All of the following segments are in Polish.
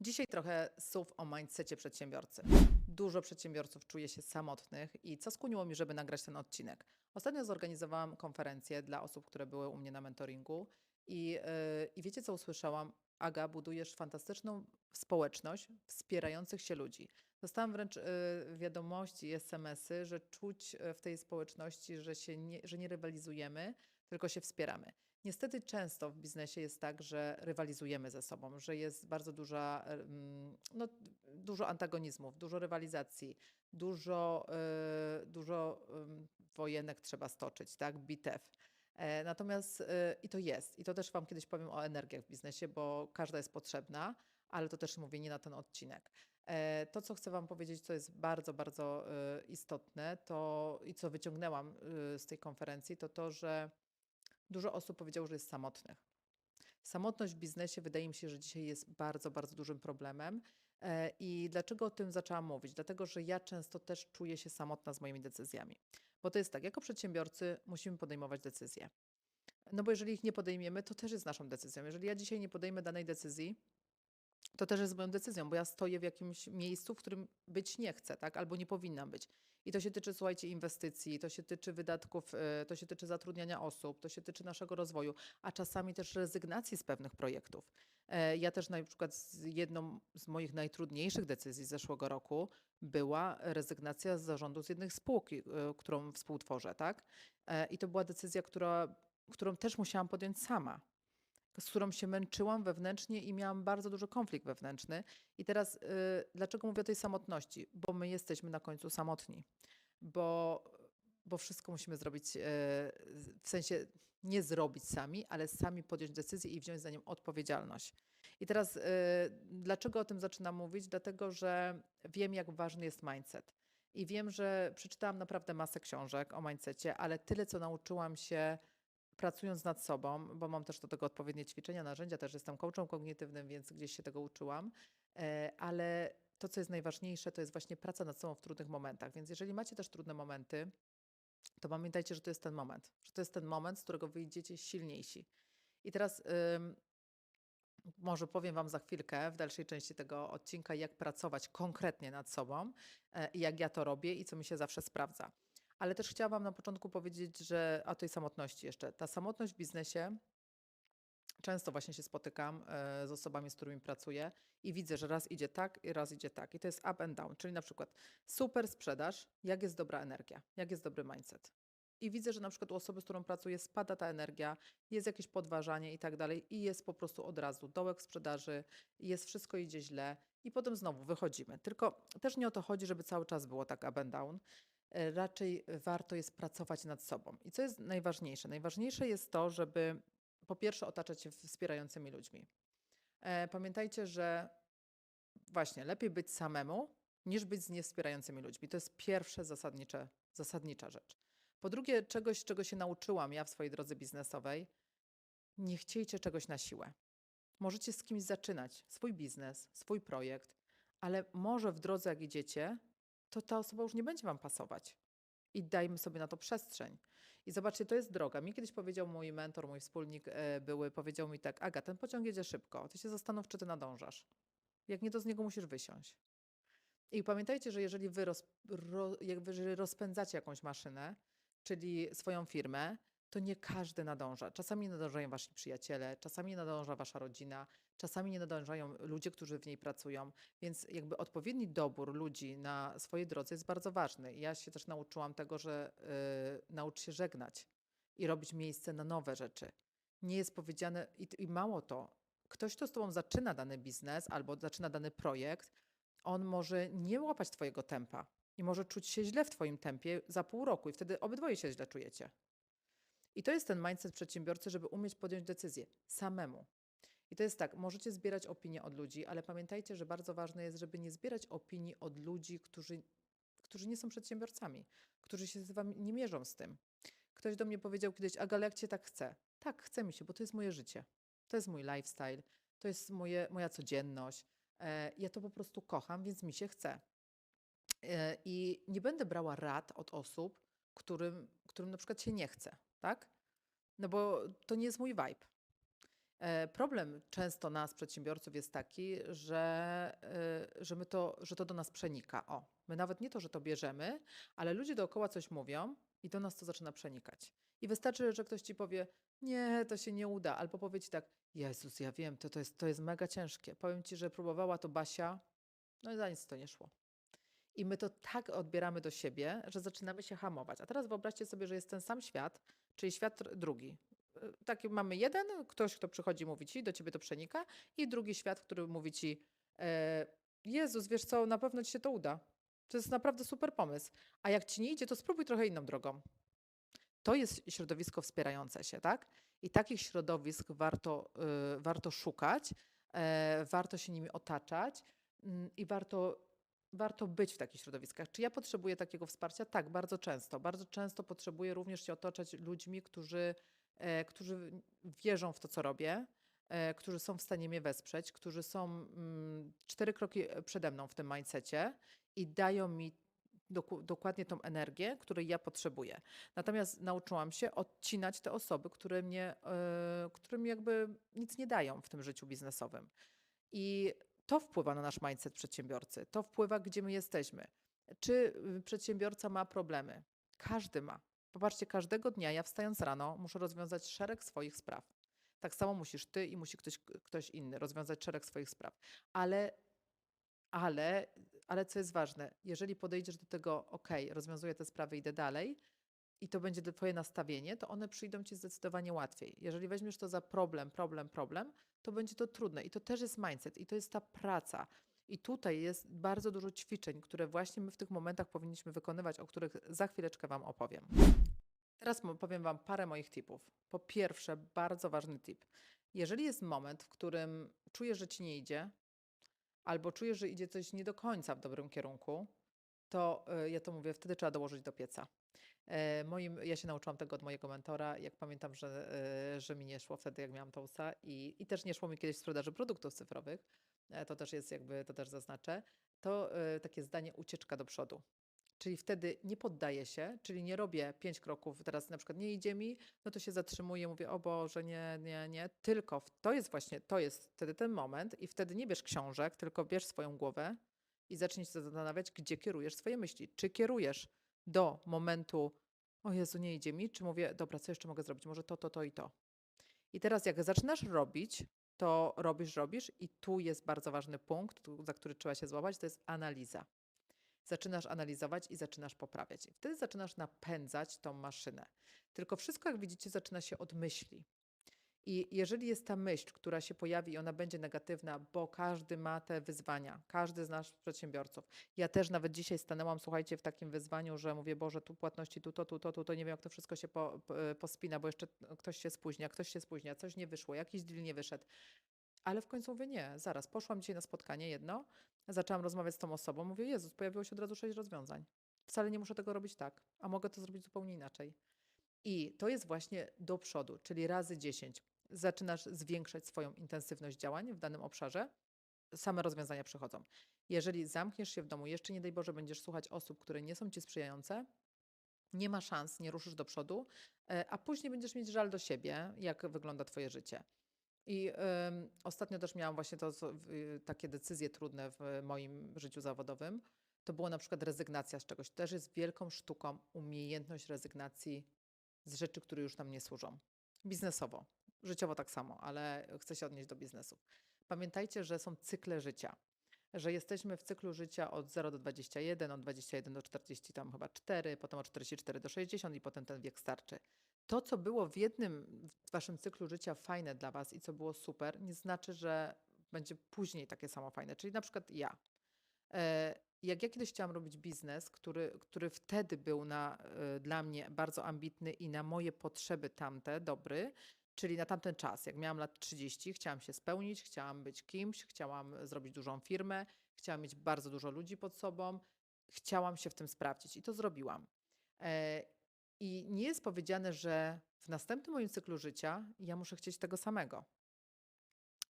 Dzisiaj trochę słów o mindsetie przedsiębiorcy. Dużo przedsiębiorców czuje się samotnych i co skłoniło mi, żeby nagrać ten odcinek? Ostatnio zorganizowałam konferencję dla osób, które były u mnie na mentoringu i, yy, i wiecie co usłyszałam? Aga, budujesz fantastyczną społeczność wspierających się ludzi. Dostałam wręcz yy, wiadomości, SMS-y, że czuć yy, w tej społeczności, że, się nie, że nie rywalizujemy, tylko się wspieramy. Niestety często w biznesie jest tak, że rywalizujemy ze sobą, że jest bardzo duża, no, dużo antagonizmów, dużo rywalizacji, dużo, e, dużo wojenek trzeba stoczyć, tak, bitew. E, Natomiast e, i to jest, i to też Wam kiedyś powiem o energiach w biznesie, bo każda jest potrzebna, ale to też mówię nie na ten odcinek. To, co chcę Wam powiedzieć, co jest bardzo, bardzo istotne, to i co wyciągnęłam z tej konferencji, to to, że Dużo osób powiedziało, że jest samotnych. Samotność w biznesie wydaje mi się, że dzisiaj jest bardzo, bardzo dużym problemem. E, I dlaczego o tym zaczęłam mówić? Dlatego, że ja często też czuję się samotna z moimi decyzjami. Bo to jest tak, jako przedsiębiorcy musimy podejmować decyzje. No bo jeżeli ich nie podejmiemy, to też jest naszą decyzją. Jeżeli ja dzisiaj nie podejmę danej decyzji, to też jest moją decyzją, bo ja stoję w jakimś miejscu, w którym być nie chcę, tak? Albo nie powinnam być. I to się tyczy, słuchajcie, inwestycji, to się tyczy wydatków, e, to się tyczy zatrudniania osób, to się tyczy naszego rozwoju, a czasami też rezygnacji z pewnych projektów. E, Ja też na przykład z jedną z moich najtrudniejszych decyzji z zeszłego roku była rezygnacja z zarządu z jednej spółki, e, którą współtworzę, tak? I to była decyzja, która, którą też musiałam podjąć sama z którą się męczyłam wewnętrznie i miałam bardzo duży konflikt wewnętrzny. I teraz y, dlaczego mówię o tej samotności? Bo my jesteśmy na końcu samotni, bo, bo wszystko musimy zrobić, y, w sensie nie zrobić sami, ale sami podjąć decyzję i wziąć za nią odpowiedzialność. I teraz y, dlaczego o tym zaczynam mówić? Dlatego, że wiem, jak ważny jest mindset. I wiem, że przeczytałam naprawdę masę książek o mindsetie, ale tyle, co nauczyłam się pracując nad sobą, bo mam też do tego odpowiednie ćwiczenia, narzędzia, też jestem coachem kognitywnym, więc gdzieś się tego uczyłam, e, ale to, co jest najważniejsze, to jest właśnie praca nad sobą w trudnych momentach. Więc jeżeli macie też trudne momenty, to pamiętajcie, że to jest ten moment, że to jest ten moment, z którego wyjdziecie silniejsi. I teraz może powiem Wam za chwilkę w dalszej części tego odcinka, jak pracować konkretnie nad sobą e, jak ja to robię i co mi się zawsze sprawdza. Ale też chciałam na początku powiedzieć, że o tej samotności jeszcze. Ta samotność w biznesie często właśnie się spotykam e, z osobami, z którymi pracuję i widzę, że raz idzie tak i raz idzie tak. I to jest up and down, czyli na przykład super sprzedaż, jak jest dobra energia, jak jest dobry mindset. I widzę, że na przykład u osoby, z którą pracuję, spada ta energia, jest jakieś podważanie i tak dalej, i jest po prostu od razu dołek sprzedaży, jest wszystko idzie źle, i potem znowu wychodzimy. Tylko też nie o to chodzi, żeby cały czas było tak up and down. E, Raczej warto jest pracować nad sobą. I co jest najważniejsze? Najważniejsze jest to, żeby po pierwsze otaczać się wspierającymi ludźmi. E, Pamiętajcie, że właśnie lepiej być samemu, niż być z niewspierającymi ludźmi. To jest pierwsza zasadnicza rzecz. Po drugie, czegoś, czego się nauczyłam ja w swojej drodze biznesowej, nie chciejcie czegoś na siłę. Możecie z kimś zaczynać swój biznes, swój projekt, ale może w drodze, jak idziecie, to ta osoba już nie będzie Wam pasować. I dajmy sobie na to przestrzeń. I zobaczcie, to jest droga. Mi kiedyś powiedział mój mentor, mój wspólnik e, były, powiedział mi tak, Aga, ten pociąg jedzie szybko, ty się zastanów, czy ty nadążasz. Jak nie, to z niego musisz wysiąść. I pamiętajcie, że jeżeli wy, roz, ro, jeżeli rozpędzacie jakąś maszynę, czyli swoją firmę, to nie każdy nadąża. Czasami nadążają wasi przyjaciele, czasami nadąża wasza rodzina, czasami nie nadążają ludzie, którzy w niej pracują. Więc jakby odpowiedni dobór ludzi na swojej drodze jest bardzo ważny. Ja się też nauczyłam tego, że yy, naucz się żegnać i robić miejsce na nowe rzeczy. Nie jest powiedziane, i, i mało to, ktoś, kto z tobą zaczyna dany biznes albo zaczyna dany projekt, on może nie łapać twojego tempa i może czuć się źle w twoim tempie za pół roku i wtedy obydwoje się źle czujecie. I to jest ten mindset przedsiębiorcy, żeby umieć podjąć decyzję samemu. I to jest tak, możecie zbierać opinie od ludzi, ale pamiętajcie, że bardzo ważne jest, żeby nie zbierać opinii od ludzi, którzy, którzy nie są przedsiębiorcami, którzy się z wami nie mierzą z tym. Ktoś do mnie powiedział kiedyś, Aga, ale jak cię tak chce? Tak, chce mi się, bo to jest moje życie. To jest mój lifestyle, to jest moje, moja codzienność. E, ja to po prostu kocham, więc mi się chce. E, I nie będę brała rad od osób, którym, którym na przykład się nie chce, tak? No bo to nie jest mój vibe. E, Problem często nas, przedsiębiorców, jest taki, że, e, że, my to, że to do nas przenika. O, my nawet nie to, że to bierzemy, ale ludzie dookoła coś mówią i do nas to zaczyna przenikać. I wystarczy, że ktoś ci powie, nie, to się nie uda, albo powie ci tak, Jezus, ja wiem, to, to, jest, to jest mega ciężkie. Powiem ci, że próbowała to Basia, no i za nic to nie szło. I my to tak odbieramy do siebie, że zaczynamy się hamować. A teraz wyobraźcie sobie, że jest ten sam świat, czyli świat dr- drugi. Y, Taki mamy jeden, ktoś, kto przychodzi, mówi ci, do ciebie to przenika, i drugi świat, który mówi ci, e, Jezus, wiesz co, na pewno ci się to uda. To jest naprawdę super pomysł. A jak ci nie idzie, to spróbuj trochę inną drogą. To jest środowisko wspierające się, tak? I takich środowisk warto, y, warto szukać, e, warto się nimi otaczać mm, i warto, warto być w takich środowiskach. Czy ja potrzebuję takiego wsparcia? Tak, bardzo często. Bardzo często potrzebuję również się otaczać ludźmi, którzy, którzy wierzą w to, co robię, e, którzy są w stanie mnie wesprzeć, którzy są mm, cztery kroki przede mną w tym mindsetie i dają mi doku- dokładnie tą energię, której ja potrzebuję. Natomiast nauczyłam się odcinać te osoby, które mnie, e, które mi jakby nic nie dają w tym życiu biznesowym. I to wpływa na nasz mindset przedsiębiorcy. To wpływa, gdzie my jesteśmy. Czy przedsiębiorca ma problemy? Każdy ma. Popatrzcie, każdego dnia ja wstając rano muszę rozwiązać szereg swoich spraw. Tak samo musisz ty i musi ktoś, ktoś inny rozwiązać szereg swoich spraw. Ale ale, ale co jest ważne, jeżeli podejdziesz do tego, ok, rozwiązuję te sprawy, idę dalej i to będzie Twoje nastawienie, to one przyjdą Ci zdecydowanie łatwiej. Jeżeli weźmiesz to za problem, problem, problem, to będzie to trudne. I to też jest mindset, i to jest ta praca. I tutaj jest bardzo dużo ćwiczeń, które właśnie my w tych momentach powinniśmy wykonywać, o których za chwileczkę Wam opowiem. Teraz powiem Wam parę moich tipów. Po pierwsze, bardzo ważny tip. Jeżeli jest moment, w którym czujesz, że Ci nie idzie, albo czujesz, że idzie coś nie do końca w dobrym kierunku, to y, ja to mówię, wtedy trzeba dołożyć do pieca. E, Moim, ja się nauczyłam tego od mojego mentora, jak pamiętam, że, e, że mi nie szło wtedy, jak miałam Tousa i, i też nie szło mi kiedyś w sprzedaży produktów cyfrowych, to też jest jakby, to też zaznaczę, to e, takie zdanie ucieczka do przodu. Czyli wtedy nie poddaję się, czyli nie robię pięć kroków, teraz na przykład nie idzie mi, no to się zatrzymuję, mówię, o Boże, nie, nie, nie. Tylko to jest właśnie, to jest wtedy ten moment i wtedy nie bierz książek, tylko bierz swoją głowę i zacznij się zastanawiać, gdzie kierujesz swoje myśli. Czy kierujesz do momentu, o Jezu, nie idzie mi, czy mówię, dobra, co jeszcze mogę zrobić? Może to, to, to i to. I teraz jak zaczynasz robić, to robisz, robisz i tu jest bardzo ważny punkt, za który trzeba się złapać, to jest analiza zaczynasz analizować i zaczynasz poprawiać. I wtedy zaczynasz napędzać tą maszynę. Tylko wszystko, jak widzicie, zaczyna się od myśli. I jeżeli jest ta myśl, która się pojawi i ona będzie negatywna, bo każdy ma te wyzwania, każdy z nas przedsiębiorców. Ja też nawet dzisiaj stanęłam, słuchajcie, w takim wyzwaniu, że mówię, Boże, tu płatności, tu to, tu to, tu to, nie wiem, jak to wszystko się po, po, pospina, bo jeszcze ktoś się spóźnia, ktoś się spóźnia, coś nie wyszło, jakiś deal nie wyszedł. Ale w końcu mówię, nie, zaraz, poszłam dzisiaj na spotkanie jedno, zaczęłam rozmawiać z tą osobą, mówię, Jezus, pojawiło się od razu sześć rozwiązań. Wcale nie muszę tego robić tak, a mogę to zrobić zupełnie inaczej. I to jest właśnie do przodu, czyli razy 10. Zaczynasz zwiększać swoją intensywność działań w danym obszarze, same rozwiązania przychodzą. Jeżeli zamkniesz się w domu, jeszcze nie daj Boże, będziesz słuchać osób, które nie są ci sprzyjające, nie ma szans, nie ruszysz do przodu, e, a później będziesz mieć żal do siebie, jak wygląda Twoje życie. I em, ostatnio też miałam właśnie to, y, takie decyzje trudne w moim życiu zawodowym. To było na przykład rezygnacja z czegoś. Też jest wielką sztuką umiejętność rezygnacji z rzeczy, które już nam nie służą. Biznesowo, życiowo tak samo, ale chcę się odnieść do biznesów. Pamiętajcie, że są cykle życia. Że jesteśmy w cyklu życia od 0 do 21, od 21 do 40, tam chyba 4, potem od 44 do 60 i potem ten wiek starczy. To, co było w jednym w waszym cyklu życia fajne dla was i co było super, nie znaczy, że będzie później takie samo fajne. Czyli na przykład ja. E, Jak ja kiedyś chciałam robić biznes, który, który wtedy był na, e, dla mnie bardzo ambitny i na moje potrzeby tamte dobry, czyli na tamten czas, jak miałam lat 30, chciałam się spełnić, chciałam być kimś, chciałam zrobić dużą firmę, chciałam mieć bardzo dużo ludzi pod sobą, chciałam się w tym sprawdzić i to zrobiłam. E, I nie jest powiedziane, że w następnym moim cyklu życia ja muszę chcieć tego samego.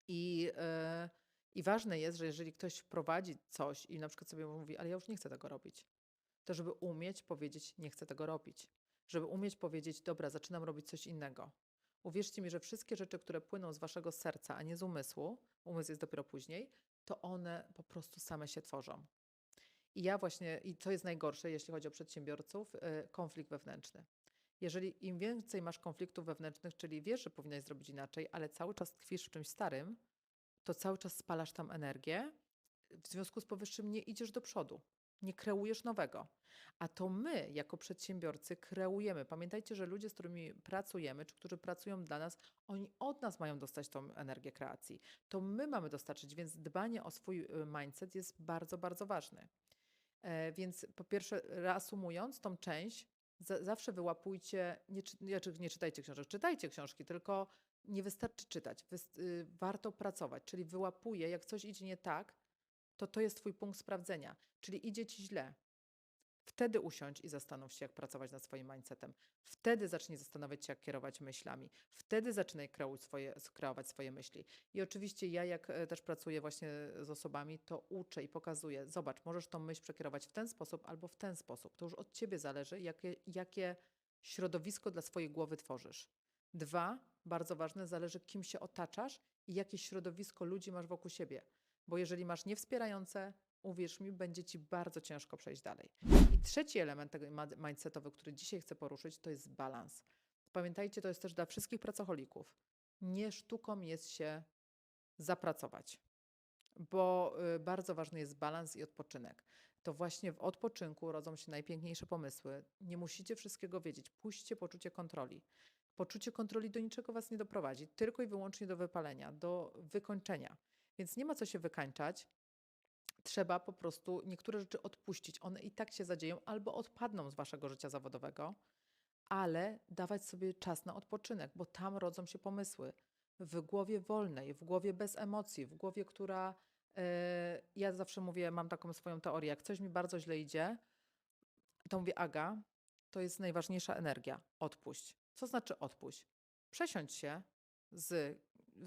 I, e, I ważne jest, że jeżeli ktoś prowadzi coś i na przykład sobie mówi, ale ja już nie chcę tego robić, to żeby umieć powiedzieć, nie chcę tego robić. Żeby umieć powiedzieć, dobra, zaczynam robić coś innego. Uwierzcie mi, że wszystkie rzeczy, które płyną z waszego serca, a nie z umysłu, umysł jest dopiero później, to one po prostu same się tworzą. I ja właśnie, i to jest najgorsze, jeśli chodzi o przedsiębiorców, y, konflikt wewnętrzny. Jeżeli im więcej masz konfliktów wewnętrznych, czyli wiesz, że powinnaś zrobić inaczej, ale cały czas tkwisz w czymś starym, to cały czas spalasz tam energię. W związku z powyższym nie idziesz do przodu, nie kreujesz nowego. A to my, jako przedsiębiorcy, kreujemy. Pamiętajcie, że ludzie, z którymi pracujemy, czy którzy pracują dla nas, oni od nas mają dostać tą energię kreacji. To my mamy dostarczyć, więc dbanie o swój y, mindset jest bardzo, bardzo ważne. E, Więc po pierwsze, reasumując tą część, za, zawsze wyłapujcie, nie, nie, czy- nie czytajcie książek, czytajcie książki, tylko nie wystarczy czytać, y, warto pracować, czyli wyłapuję, jak coś idzie nie tak, to to jest twój punkt sprawdzenia, czyli idzie ci źle. Wtedy usiądź i zastanów się, jak pracować nad swoim mindsetem. Wtedy zacznij zastanawiać się, jak kierować myślami. Wtedy zaczynaj kreuć swoje, kreować swoje myśli. I oczywiście ja, jak e, też pracuję właśnie z osobami, to uczę i pokazuję. Zobacz, możesz tą myśl przekierować w ten sposób albo w ten sposób. To już od ciebie zależy, jakie, jakie środowisko dla swojej głowy tworzysz. Dwa, bardzo ważne, zależy, kim się otaczasz i jakie środowisko ludzi masz wokół siebie. Bo jeżeli masz niewspierające, uwierz mi, będzie ci bardzo ciężko przejść dalej. I trzeci element tego mindsetowy, który dzisiaj chcę poruszyć, to jest balans. Pamiętajcie, to jest też dla wszystkich pracocholików. Nie sztuką jest się zapracować, bo y, bardzo ważny jest balans i odpoczynek. To właśnie w odpoczynku rodzą się najpiękniejsze pomysły. Nie musicie wszystkiego wiedzieć. Puśćcie poczucie kontroli. Poczucie kontroli do niczego was nie doprowadzi, tylko i wyłącznie do wypalenia, do wykończenia. Więc nie ma co się wykańczać. Trzeba po prostu niektóre rzeczy odpuścić. One i tak się zadzieją albo odpadną z waszego życia zawodowego, ale dawać sobie czas na odpoczynek, bo tam rodzą się pomysły. W głowie wolnej, w głowie bez emocji, w głowie, która. e, ja zawsze mówię, mam taką swoją teorię, jak coś mi bardzo źle idzie, to mówię, Aga, to jest najważniejsza energia. Odpuść. Co znaczy odpuść? Przesiądź się z.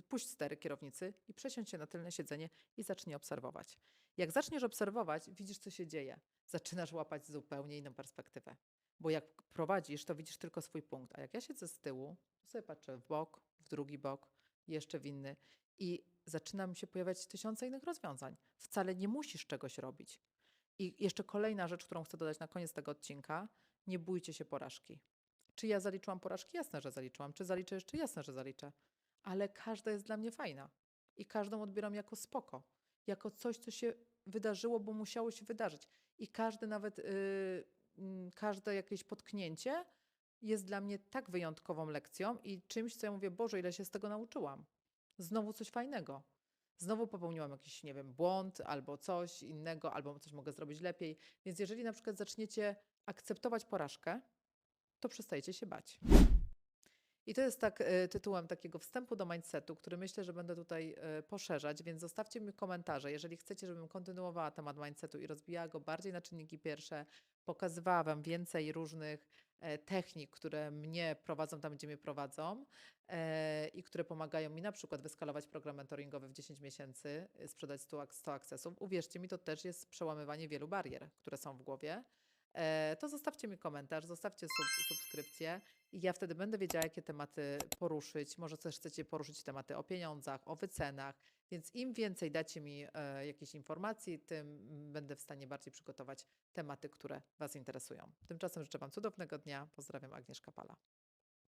Puść stery kierownicy i przesiądź się na tylne siedzenie i zacznij obserwować. Jak zaczniesz obserwować, widzisz, co się dzieje. Zaczynasz łapać zupełnie inną perspektywę. Bo jak prowadzisz, to widzisz tylko swój punkt. A jak ja siedzę z tyłu, to sobie patrzę w bok, w drugi bok, jeszcze w inny i zaczyna mi się pojawiać tysiące innych rozwiązań. Wcale nie musisz czegoś robić. I jeszcze kolejna rzecz, którą chcę dodać na koniec tego odcinka. Nie bójcie się porażki. Czy ja zaliczyłam porażki? Jasne, że zaliczyłam. Czy zaliczę jeszcze? Jasne, że zaliczę. Ale każda jest dla mnie fajna. I każdą odbieram jako spoko. Jako coś, co się wydarzyło, bo musiało się wydarzyć. I każde nawet, yy, każde jakieś potknięcie jest dla mnie tak wyjątkową lekcją i czymś, co ja mówię, Boże, ile się z tego nauczyłam. Znowu coś fajnego. Znowu popełniłam jakiś, nie wiem, błąd albo coś innego, albo coś mogę zrobić lepiej. Więc jeżeli na przykład zaczniecie akceptować porażkę, to przestajecie się bać. I to jest tak e, tytułem takiego wstępu do mindsetu, który myślę, że będę tutaj e, poszerzać, więc zostawcie mi komentarze, jeżeli chcecie, żebym kontynuowała temat mindsetu i rozbijała go bardziej na czynniki pierwsze, pokazywała Wam więcej różnych e, technik, które mnie prowadzą tam, gdzie mnie prowadzą e, i które pomagają mi na przykład wyskalować program mentoringowy w 10 miesięcy, e, sprzedać 100, ak- 100 akcesów. Uwierzcie mi, to też jest przełamywanie wielu barier, które są w głowie. E, to zostawcie mi komentarz, zostawcie sub, subskrypcję i ja wtedy będę wiedziała, jakie tematy poruszyć. Może też chcecie poruszyć tematy o pieniądzach, o wycenach, więc im więcej dacie mi e, jakichś informacji, tym będę w stanie bardziej przygotować tematy, które Was interesują. Tymczasem życzę Wam cudownego dnia. Pozdrawiam, Agnieszka Pala.